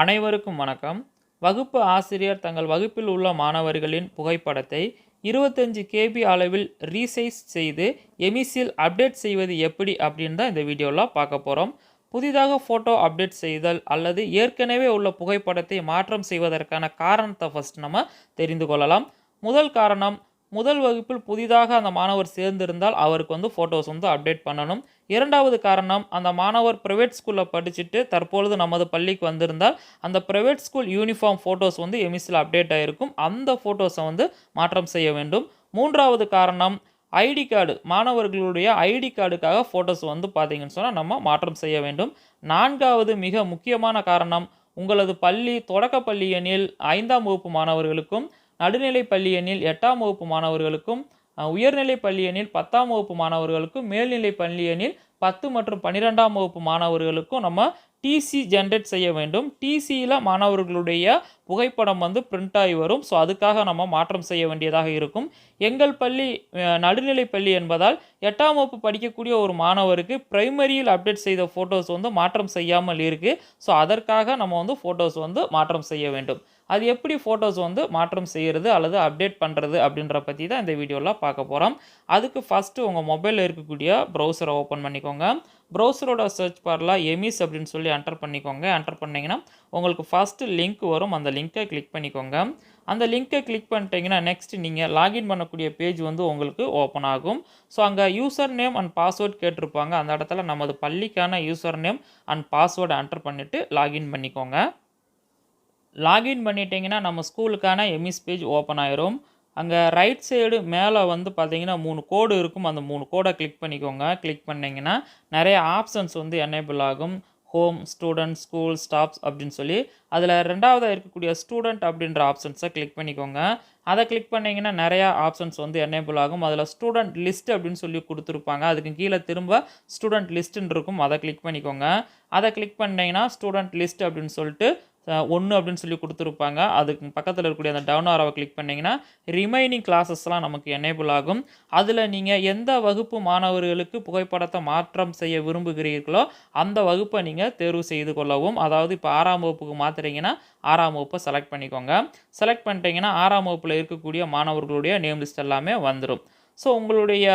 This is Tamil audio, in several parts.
அனைவருக்கும் வணக்கம். வகுப்பு ஆசிரியர் தங்கள் வகுப்பில் உள்ள மாணவர்களின் புகைப்படத்தை இருபத்தஞ்சு கேபி அளவில் ரீசைஸ் செய்து எமிசில் அப்டேட் செய்வது எப்படி அப்படின்னு தான் இந்த வீடியோவில் பார்க்க போகிறோம் புதிதாக ஃபோட்டோ அப்டேட் செய்தல் அல்லது ஏற்கனவே உள்ள புகைப்படத்தை மாற்றம் செய்வதற்கான காரணத்தை ஃபஸ்ட் நம்ம தெரிந்து கொள்ளலாம். முதல் காரணம் முதல் வகுப்பில் புதிதாக அந்த மாணவர் சேர்ந்திருந்தால் அவருக்கு வந்து ஃபோட்டோஸ் வந்து அப்டேட் பண்ணணும். இரண்டாவது காரணம் அந்த மாணவர் ப்ரைவேட் ஸ்கூலில் படிச்சுட்டு தற்பொழுது நமது பள்ளிக்கு வந்திருந்தால் அந்த ப்ரைவேட் ஸ்கூல் யூனிஃபார்ம் ஃபோட்டோஸ் வந்து எமிஸில் அப்டேட் ஆகிருக்கும் அந்த ஃபோட்டோஸை வந்து மாற்றம் செய்ய வேண்டும். மூன்றாவது காரணம் ஐடி கார்டு மாணவர்களுடைய ஐடி கார்டுக்காக ஃபோட்டோஸ் வந்து பார்த்தீங்கன்னு சொன்னால் நம்ம மாற்றம் செய்ய வேண்டும். நான்காவது மிக முக்கியமான காரணம் உங்களது பள்ளி தொடக்க பள்ளி எண்ணில் ஐந்தாம் வகுப்பு மாணவர்களுக்கும் நடுநிலை பள்ளி எண்ணில் எட்டாம் வகுப்பு மாணவர்களுக்கும் உயர்நிலை பள்ளி எண்ணில் பத்தாம் வகுப்பு மாணவர்களுக்கும் மேல்நிலை பள்ளி எண்ணில் பத்து மற்றும் பன்னிரெண்டாம் வகுப்பு மாணவர்களுக்கும் நம்ம டிசி ஜென்ரேட் செய்ய வேண்டும். டிசியில் மாணவர்களுடைய புகைப்படம் வந்து பிரிண்ட் ஆகி வரும். ஸோ அதுக்காக நம்ம மாற்றம் செய்ய வேண்டியதாக இருக்கும். எங்கள் பள்ளி நடுநிலை பள்ளி என்பதால் எட்டாம் வகுப்பு படிக்கக்கூடிய ஒரு மாணவருக்கு பிரைமரியில் அப்டேட் செய்த ஃபோட்டோஸ் வந்து மாற்றம் செய்யாமல் இருக்குது ஸோ அதற்காக நம்ம வந்து ஃபோட்டோஸ் வந்து மாற்றம் செய்ய வேண்டும். அது எப்படி ஃபோட்டோஸ் வந்து மாற்றம் செய்கிறது அல்லது அப்டேட் பண்ணுறது அப்படின்ற பற்றி தான் இந்த வீடியோவில் பார்க்க போகிறோம் அதுக்கு ஃபஸ்ட்டு உங்கள் மொபைலில் இருக்கக்கூடிய ப்ரௌசரை ஓப்பன் பண்ணிக்கோங்க. ப்ரௌசரோட சர்ச் பாரில் எமிஸ் அப்படின்னு சொல்லி என்டர் பண்ணிக்கோங்க. என்டர் பண்ணிங்கன்னா உங்களுக்கு ஃபஸ்ட்டு லிங்க் வரும். அந்த லிங்க்கை கிளிக் பண்ணிக்கோங்க. அந்த லிங்க்கை கிளிக் பண்ணிட்டீங்கன்னா நெக்ஸ்ட் நீங்கள் லாகின் பண்ணக்கூடிய பேஜ் வந்து உங்களுக்கு ஓப்பன் ஆகும். ஸோ அங்கே யூசர் நேம் அண்ட் பாஸ்வேர்ட் கேட்டிருப்பாங்க. அந்த இடத்துல நமது பள்ளிக்கான யூசர் நேம் அண்ட் பாஸ்வேர்டை என்டர் பண்ணிவிட்டு லாகின் பண்ணிக்கோங்க. லாகின் பண்ணிட்டீங்கன்னா நம்ம ஸ்கூலுக்கான எம்இஸ் பேஜ் ஓப்பன் ஆயிரும். அங்கே ரைட் சைடு மேலே வந்து பார்த்தீங்கன்னா மூணு கோடு இருக்கும். அந்த மூணு கோடை கிளிக் பண்ணிக்கோங்க. கிளிக் பண்ணிங்கன்னா நிறைய ஆப்ஷன்ஸ் வந்து எனேபிள் ஆகும். ஹோம் ஸ்டூடெண்ட் ஸ்கூல் ஸ்டாஃப்ஸ் அப்படின்னு சொல்லி. அதில் ரெண்டாவதாக இருக்கக்கூடிய ஸ்டூடெண்ட் அப்படின்ற ஆப்ஷன்ஸை கிளிக் பண்ணிக்கோங்க. அதை கிளிக் பண்ணிங்கன்னா நிறையா ஆப்ஷன்ஸ் வந்து எனேபிள் ஆகும். அதில் ஸ்டூடெண்ட் லிஸ்ட் அப்படின்னு சொல்லி கொடுத்துருப்பாங்க. அதுக்கு கீழே திரும்ப ஸ்டூடெண்ட் லிஸ்ட்டுன்னு இருக்கும். அதை கிளிக் பண்ணிக்கோங்க. அதை கிளிக் பண்ணிங்கன்னா ஸ்டூடெண்ட் லிஸ்ட் அப்படின்னு சொல்லிட்டு ஒன்று அப்படின்னு சொல்லி கொடுத்துருப்பாங்க. அதுக்கு பக்கத்தில் இருக்கக்கூடிய அந்த டவுன் ஆரோவை கிளிக் பண்ணிங்கன்னா ரிமைனிங் கிளாஸஸ்லாம் நமக்கு எனேபிள் ஆகும். அதில் நீங்கள் எந்த வகுப்பு மாணவர்களுக்கு புகைப்படத்தை மாற்றம் செய்ய விரும்புகிறீர்களோ அந்த வகுப்பை நீங்கள் தேர்வு செய்து கொள்ளவும் அதாவது இப்போ ஆறாம் வகுப்புக்கு மாற்றுறீங்கன்னா ஆறாம் வகுப்பை செலக்ட் பண்ணிக்கோங்க. செலக்ட் பண்ணிட்டீங்கன்னா ஆறாம் வகுப்பில் இருக்கக்கூடிய மாணவர்களுடைய நேம் லிஸ்ட் எல்லாமே வந்துடும் ஸோ உங்களுடைய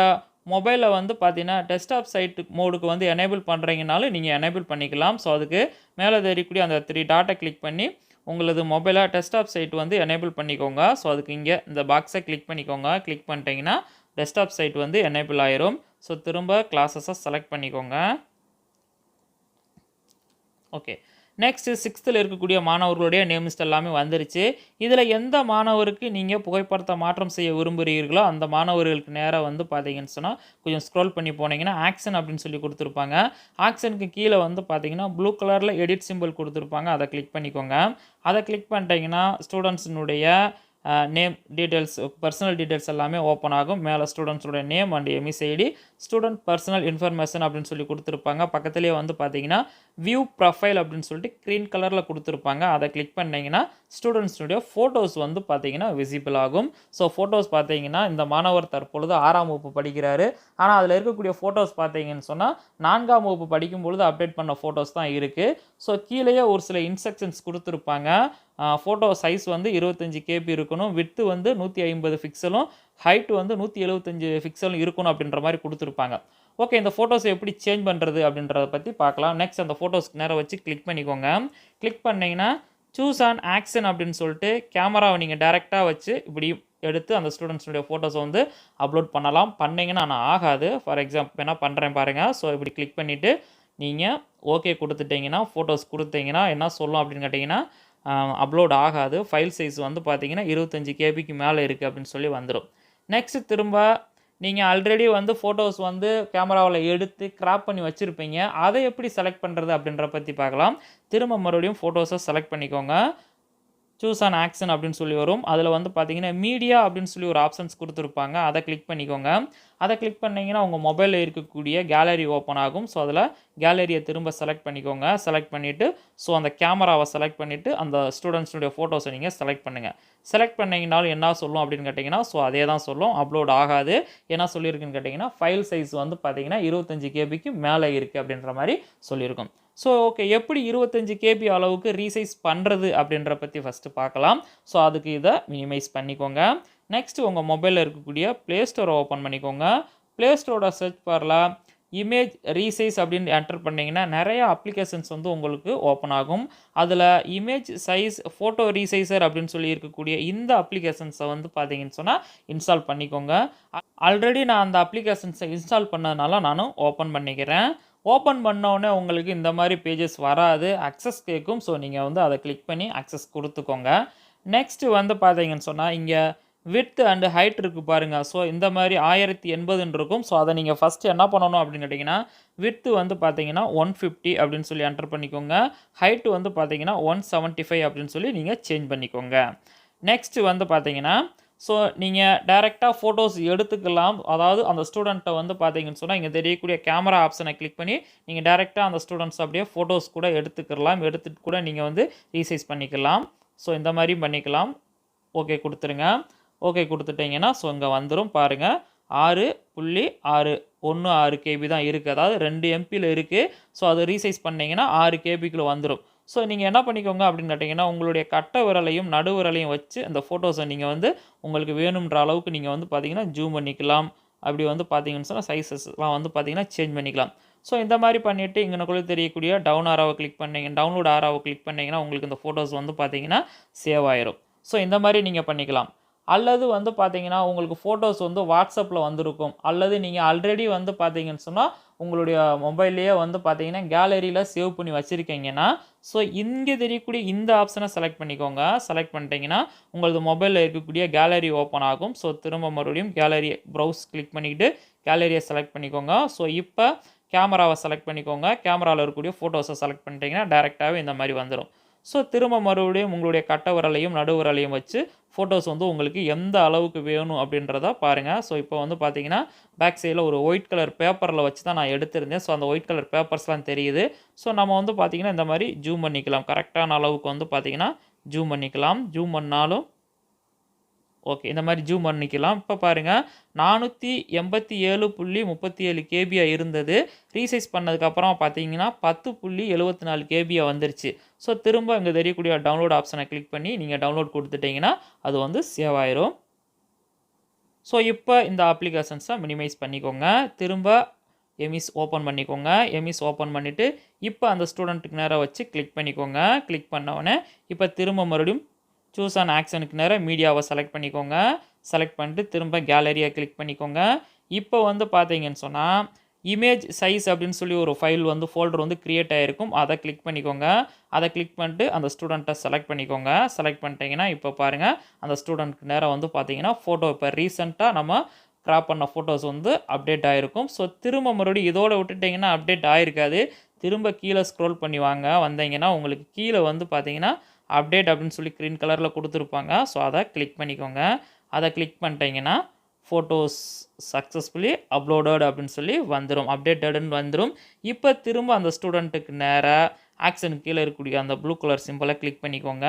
மொபைலில் வந்து பார்த்தீங்கன்னா டெஸ்க்டாப் சைட்டு மோடுக்கு வந்து எனேபிள் பண்ணுறீங்கனாலும் நீங்கள் எனேபிள் பண்ணிக்கலாம். ஸோ அதுக்கு மேலே தெரியக்கூடிய அந்த த்ரீ டாட்டை கிளிக் பண்ணி உங்களது மொபைலாக டெஸ்க்டாப் சைட் வந்து எனேபிள் பண்ணிக்கோங்க. ஸோ அதுக்கு இங்கே இந்த பாக்ஸை கிளிக் பண்ணிக்கோங்க. கிளிக் பண்ணிட்டீங்கன்னா டெஸ்க்டாப் சைட் வந்து எனேபிள் ஆயிரும். ஸோ திரும்ப கிளாஸஸை செலக்ட் பண்ணிக்கோங்க. ஓகே நெக்ஸ்ட்டு சிக்ஸ்த்தில் இருக்கக்கூடிய மாணவர்களுடைய நேம் லிஸ்ட் எல்லாமே வந்துருச்சு. இதில் எந்த மாணவருக்கு நீங்கள் புகைப்படத்தை மாற்றம் செய்ய விரும்புகிறீர்களோ அந்த மாணவர்களுக்கு நேராக வந்து பார்த்தீங்கன்னு சொன்னால் கொஞ்சம் ஸ்க்ரோல் பண்ணி போனீங்கன்னா ஆக்ஷன் அப்படின்னு சொல்லி கொடுத்துருப்பாங்க. ஆக்ஷனுக்கு கீழே வந்து பார்த்தீங்கன்னா ப்ளூ கலரில் எடிட் சிம்பிள் கொடுத்துருப்பாங்க. அதை கிளிக் பண்ணிக்கோங்க. அதை கிளிக் பண்ணிட்டீங்கன்னா ஸ்டூடெண்ட்ஸினுடைய நேம் டீட்டெயில்ஸ் பர்சனல் டீட்டெயில்ஸ் எல்லாமே ஓப்பன் ஆகும். மேலே ஸ்டூடெண்ட்ஸோட name and EMIS ID student personal information அப்படின்னு சொல்லி கொடுத்துருப்பாங்க. பக்கத்துலேயே வந்து பார்த்தீங்கன்னா வியூ ப்ரொஃபைல் அப்படின்னு சொல்லிட்டு க்ரீன் கலரில் கொடுத்துருப்பாங்க. அதை கிளிக் பண்ணிங்கன்னா ஸ்டூடெண்ட்ஸுடைய ஃபோட்டோஸ் வந்து பார்த்தீங்கன்னா விசிபிள் ஆகும். ஸோ ஃபோட்டோஸ் பார்த்தீங்கன்னா இந்த மாணவர் தற்பொழுது ஆறாம் வகுப்பு படிக்கிறாரு. ஆனால் அதில் இருக்கக்கூடிய ஃபோட்டோஸ் பார்த்தீங்கன்னு சொன்னால் நான்காம் வகுப்பு படிக்கும் பொழுது அப்டேட் பண்ண ஃபோட்டோஸ் தான் இருக்குது ஸோ கீழேயே ஒரு சில இன்ஸ்ட்ரக்ஷன்ஸ் கொடுத்துருப்பாங்க. ஃபோட்டோ சைஸ் வந்து இருபத்தஞ்சி கேபி இருக்கணும். வித்து வந்து நூற்றி ஐம்பது பிக்சலும் ஹைட் வந்து நூற்றி எழுபத்தஞ்சு பிக்சலும் இருக்கணும் அப்படின்ற மாதிரி கொடுத்துருப்பாங்க. ஓகே இந்த ஃபோட்டோஸை எப்படி சேஞ்ச் பண்ணுறது அப்படின்றத பற்றி பார்க்கலாம். நெக்ஸ்ட் அந்த ஃபோட்டோஸ்க்கு நேரம் வச்சு கிளிக் பண்ணிக்கோங்க. கிளிக் பண்ணிங்கன்னா சூஸ் ஆன் ஆக்ஷன் அப்படின்னு சொல்லிட்டு கேமராவை நீங்கள் டேரெக்டாக வச்சு இப்படி எடுத்து அந்த ஸ்டூடெண்ட்ஸுடைய ஃபோட்டோஸை வந்து அப்லோட் பண்ணலாம். பண்ணிங்கன்னா ஆனால் ஆகாது. ஃபார் எக்ஸாம்பிள் வேணால் பண்ணுறேன் பாருங்கள் ஸோ இப்படி கிளிக் பண்ணிவிட்டு நீங்கள் ஓகே கொடுத்துட்டீங்கன்னா ஃபோட்டோஸ் கொடுத்தீங்கன்னா என்ன சொல்லும் அப்படின்னு கேட்டிங்கன்னா அப்லோட் ஆகாது. ஃபைல் சைஸ் வந்து பார்த்தீங்கன்னா இருபத்தஞ்சி கேபிக்கு மேலே இருக்குது அப்படின்னு சொல்லி வந்துடும் நெக்ஸ்ட் திரும்ப நீங்கள் ஆல்ரெடி வந்து ஃபோட்டோஸ் வந்து கேமராவில் எடுத்து கிராப் பண்ணி வச்சுருப்பீங்க. அதை எப்படி செலக்ட் பண்ணுறது அப்படின்ற பற்றி பார்க்கலாம். திரும்ப மறுபடியும் ஃபோட்டோஸை செலக்ட் பண்ணிக்கோங்க. சூஸ் ஆன் ஆக்ஷன் அப்படின்னு சொல்லி வரும். அதில் வந்து பார்த்தீங்கன்னா மீடியா அப்படின்னு சொல்லி ஒரு ஆப்ஷன்ஸ் கொடுத்துருப்பாங்க. அதை கிளிக் பண்ணிக்கோங்க. அதை கிளிக் பண்ணிங்கன்னா உங்கள் மொபைலில் இருக்கக்கூடிய கேலரி ஓப்பன் ஆகும். ஸோ அதில் கேலரியை திரும்ப செலக்ட் பண்ணிக்கோங்க. செலக்ட் பண்ணிவிட்டு ஸோ அந்த கேமராவை செலக்ட் பண்ணிவிட்டு அந்த ஸ்டூடெண்ட்ஸுடைய ஃபோட்டோஸை நீங்கள் செலக்ட் பண்ணுங்கள் செலக்ட் பண்ணிங்கனாலும் என்ன சொல்லும் அப்படின்னு கேட்டிங்கன்னா ஸோ அதே தான் சொல்லும். அப்லோட் ஆகாது. என்ன சொல்லியிருக்குன்னு கேட்டிங்கன்னா ஃபைல் சைஸ் வந்து பார்த்தீங்கன்னா இருபத்தஞ்சி கேபிக்கு மேலே இருக்குது அப்படின்ற மாதிரி சொல்லியிருக்கும். ஸோ ஓகே எப்படி இருபத்தஞ்சி கேபி அளவுக்கு ரீசைஸ் பண்ணுறது அப்படின்ற பற்றி ஃபஸ்ட்டு பார்க்கலாம். ஸோ அதுக்கு இதை மினிமைஸ் பண்ணிக்கோங்க. நெக்ஸ்ட்டு உங்கள் மொபைலில் இருக்கக்கூடிய ப்ளே ஸ்டோரை ஓப்பன் பண்ணிக்கோங்க. ப்ளே ஸ்டோரோட சர்ச் பாரில் இமேஜ் ரீசைஸ் அப்படின்னு என்டர் பண்ணிங்கன்னா நிறைய அப்ளிகேஷன்ஸ் வந்து உங்களுக்கு ஓப்பன் ஆகும். அதில் இமேஜ் சைஸ் ஃபோட்டோ ரீசைசர் அப்படின்னு சொல்லி இருக்கக்கூடிய இந்த அப்ளிகேஷன்ஸை வந்து பார்த்தீங்கன்னு சொன்னால் இன்ஸ்டால் பண்ணிக்கோங்க. ஆல்ரெடி நான் அந்த அப்ளிகேஷன்ஸை இன்ஸ்டால் பண்ணதுனால நானும் ஓப்பன் பண்ணிக்கிறேன். ஓப்பன் பண்ணோடனே உங்களுக்கு இந்த மாதிரி பேஜஸ் வராது. அக்சஸ் கேட்கும் ஸோ நீங்கள் வந்து அதை கிளிக் பண்ணி அக்சஸ் கொடுத்துக்கோங்க. நெக்ஸ்ட்டு வந்து பார்த்தீங்கன்னு சொன்னால் இங்கே வித் அண்டு ஹைட் இருக்குது பாருங்கள் ஸோ இந்த மாதிரி ஆயிரத்தி எண்பதுன்னு இருக்கும். ஸோ அதை நீங்கள் ஃபஸ்ட்டு என்ன பண்ணணும் அப்படின்னு கேட்டிங்கன்னா வித்து வந்து பார்த்தீங்கன்னா ஒன் ஃபிஃப்டி அப்படின்னு சொல்லி என்டர் பண்ணிக்கோங்க. ஹைட்டு வந்து பார்த்தீங்கன்னா ஒன் செவன்ட்டி ஃபைவ் அப்படின்னு சொல்லி நீங்கள் சேஞ்ச் பண்ணிக்கோங்க. நெக்ஸ்ட்டு வந்து பார்த்தீங்கன்னா ஸோ நீங்கள் டேரெக்டாக ஃபோட்டோஸ் எடுத்துக்கலாம். அதாவது அந்த ஸ்டூடெண்ட்டை வந்து பார்த்தீங்கன்னு சொன்னால் இங்கே தெரியக்கூடிய கேமரா ஆப்ஷனை கிளிக் பண்ணி நீங்கள் டேரெக்டாக அந்த ஸ்டூடெண்ட்ஸ் அப்படியே ஃபோட்டோஸ் கூட எடுத்துக்கலாம். எடுத்துகிட்டு கூட நீங்கள் வந்து ரீசைஸ் பண்ணிக்கலாம். ஸோ இந்த மாதிரியும் பண்ணிக்கலாம். ஓகே கொடுத்துருங்க. ஓகே கொடுத்துட்டிங்கன்னா ஸோ இங்கே வந்துடும் பாருங்கள் ஆறு புள்ளி ஆறு ஒன்று ஆறு கேபி தான் இருக்குது அதாவது ரெண்டு எம்பியில் இருக்குது ஸோ அதை ரீசைஸ் பண்ணிங்கன்னா ஆறு கேபிக்குள்ளே வந்துடும் ஸோ நீங்கள் என்ன பண்ணிக்கோங்க அப்படின்னு கேட்டிங்கன்னா உங்களுடைய கட்ட விரலையும் நடு விரலையும் வச்சு அந்த ஃபோட்டோஸை நீங்கள் வந்து உங்களுக்கு வேணுன்ற அளவுக்கு நீங்கள் வந்து பார்த்தீங்கன்னா ஜூம் பண்ணிக்கலாம். அப்படி வந்து பார்த்தீங்கன்னு சொன்னால் சைஸஸ்லாம் வந்து பார்த்தீங்கன்னா சேஞ்ச் பண்ணிக்கலாம். ஸோ இந்த மாதிரி பண்ணிவிட்டு இங்கனக்குள்ளே தெரியக்கூடிய டவுன் ஆராவை கிளிக் பண்ணிங்க டவுன்லோட் ஆராவை கிளிக் பண்ணிங்கன்னா உங்களுக்கு இந்த ஃபோட்டோஸ் வந்து பார்த்தீங்கன்னா சேவ் ஆயிரும். ஸோ இந்த மாதிரி நீங்கள் பண்ணிக்கலாம். அல்லது வந்து பார்த்தீங்கன்னா உங்களுக்கு ஃபோட்டோஸ் வந்து வாட்ஸ்அப்பில் வந்திருக்கும். அல்லது நீங்கள் ஆல்ரெடி வந்து பார்த்தீங்கன்னு சொன்னால் உங்களுடைய மொபைல்லையே வந்து பார்த்தீங்கன்னா கேலரியில் சேவ் பண்ணி வச்சுருக்கீங்கன்னா ஸோ இங்கே தெரியக்கூடிய இந்த ஆப்ஷனை செலக்ட் பண்ணிக்கோங்க. செலக்ட் பண்ணிட்டீங்கன்னா உங்களது மொபைலில் இருக்கக்கூடிய கேலரி ஓப்பன் ஆகும். ஸோ திரும்ப மறுபடியும் கேலரி ப்ரௌஸ் கிளிக் பண்ணிக்கிட்டு கேலரியை செலக்ட் பண்ணிக்கோங்க. ஸோ இப்போ கேமராவை செலக்ட் பண்ணிக்கோங்க. கேமராவில் இருக்கக்கூடிய ஃபோட்டோஸை செலக்ட் பண்ணிட்டீங்கன்னா டேரெக்டாகவே இந்த மாதிரி வந்துடும் ஸோ திரும்ப மறுபடியும் உங்களுடைய கட்டவரலையும் விரலையும் நடு விரலையும் வச்சு ஃபோட்டோஸ் வந்து உங்களுக்கு எந்த அளவுக்கு வேணும் அப்படின்றத பாருங்கள் ஸோ இப்போ வந்து பார்த்தீங்கன்னா பேக் சைடில் ஒரு ஒயிட் கலர் பேப்பரில் வச்சு தான் நான் எடுத்திருந்தேன். ஸோ அந்த ஒயிட் கலர் பேப்பர்ஸ்லாம் தெரியுது. ஸோ நம்ம வந்து பார்த்திங்கன்னா இந்த மாதிரி ஜூம் பண்ணிக்கலாம். கரெக்டான அளவுக்கு வந்து பார்த்திங்கன்னா ஜூம் பண்ணிக்கலாம். ஜூம் பண்ணாலும் ஓகே இந்த மாதிரி ஜூம் பண்ணிக்கலாம். இப்போ பாருங்கள் நானூற்றி எண்பத்தி ஏழு புள்ளி முப்பத்தி ஏழு கேபியாக இருந்தது. ரீசைஸ் பண்ணதுக்கப்புறம் பார்த்தீங்கன்னா பத்து புள்ளி எழுபத்தி நாலு கேபியாக வந்துருச்சு. ஸோ திரும்ப இங்கே தெரியக்கூடிய டவுன்லோட் ஆப்ஷனை கிளிக் பண்ணி நீங்கள் டவுன்லோட் கொடுத்துட்டிங்கன்னா அது வந்து சேவ் ஆயிரும். ஸோ இப்போ இந்த அப்ளிகேஷன்ஸை மினிமைஸ் பண்ணிக்கோங்க. திரும்ப எமிஸ் ஓப்பன் பண்ணிக்கோங்க. எமிஸ் ஓப்பன் பண்ணிவிட்டு இப்போ அந்த ஸ்டூடெண்ட்டுக்கு நேராக வச்சு கிளிக் பண்ணிக்கோங்க. கிளிக் பண்ணவுடனே இப்போ திரும்ப மறுபடியும் சூஸ் ஆன் ஆக்ஷனுக்கு நேரம் மீடியாவை செலக்ட் பண்ணிக்கோங்க. செலக்ட் பண்ணிட்டு திரும்ப கேலரியை கிளிக் பண்ணிக்கோங்க. இப்போ வந்து பார்த்தீங்கன்னு சொன்னால் இமேஜ் சைஸ் அப்படின்னு சொல்லி ஒரு ஃபைல் வந்து ஃபோல்டர் வந்து க்ரியேட் ஆகிருக்கும் அதை கிளிக் பண்ணிக்கோங்க. அதை கிளிக் பண்ணிட்டு அந்த ஸ்டூடெண்ட்டை செலக்ட் பண்ணிக்கோங்க. செலக்ட் பண்ணிட்டீங்கன்னா இப்போ பாருங்கள் அந்த ஸ்டூடெண்ட்க்கு நேரம் வந்து பார்த்தீங்கன்னா ஃபோட்டோ இப்போ ரீசெண்டாக நம்ம க்ராப் பண்ண ஃபோட்டோஸ் வந்து அப்டேட் ஆகிருக்கும் ஸோ திரும்ப மறுபடியும் இதோட விட்டுட்டிங்கன்னா அப்டேட் ஆகிருக்காது திரும்ப கீழே ஸ்க்ரோல் பண்ணி வாங்க. வந்தீங்கன்னா உங்களுக்கு கீழே வந்து பார்த்தீங்கன்னா அப்டேட் அப்படின்னு சொல்லி க்ரீன் கலரில் கொடுத்துருப்பாங்க. ஸோ அதை கிளிக் பண்ணிக்கோங்க. அதை கிளிக் பண்ணிட்டீங்கன்னா ஃபோட்டோஸ் சக்ஸஸ்ஃபுல்லி அப்லோடட் அப்படின்னு சொல்லி வந்துடும் அப்டேட்டடுன்னு வந்துடும் இப்போ திரும்ப அந்த ஸ்டூடெண்ட்டுக்கு நேராக ஆக்ஷன் கீழே இருக்கக்கூடிய அந்த ப்ளூ கலர் சிம்பிளை கிளிக் பண்ணிக்கோங்க.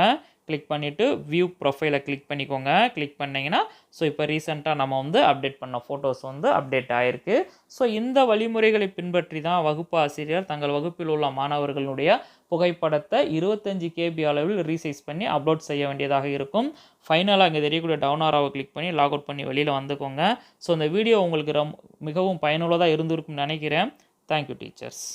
கிளிக் பண்ணிவிட்டு வியூ ப்ரொஃபைலை கிளிக் பண்ணிக்கோங்க. கிளிக் பண்ணிங்கன்னா ஸோ இப்போ ரீசெண்டாக நம்ம வந்து அப்டேட் பண்ண ஃபோட்டோஸ் வந்து அப்டேட் ஆகிருக்கு ஸோ இந்த வழிமுறைகளை பின்பற்றி தான் வகுப்பு ஆசிரியர் தங்கள் வகுப்பில் உள்ள மாணவர்களுடைய புகைப்படத்தை இருபத்தஞ்சி கேபி அளவில் ரீசைஸ் பண்ணி அப்லோட் செய்ய வேண்டியதாக இருக்கும். ஃபைனலாக இங்கே தெரியக்கூடிய டவுன் ஆராவை கிளிக் பண்ணி லாக் அவுட் பண்ணி வெளியில் வந்துக்கோங்க. ஸோ இந்த வீடியோ உங்களுக்கு ரொம் மிகவும் பயனுள்ளதாக இருந்திருக்கும்னு நினைக்கிறேன். Thank you teachers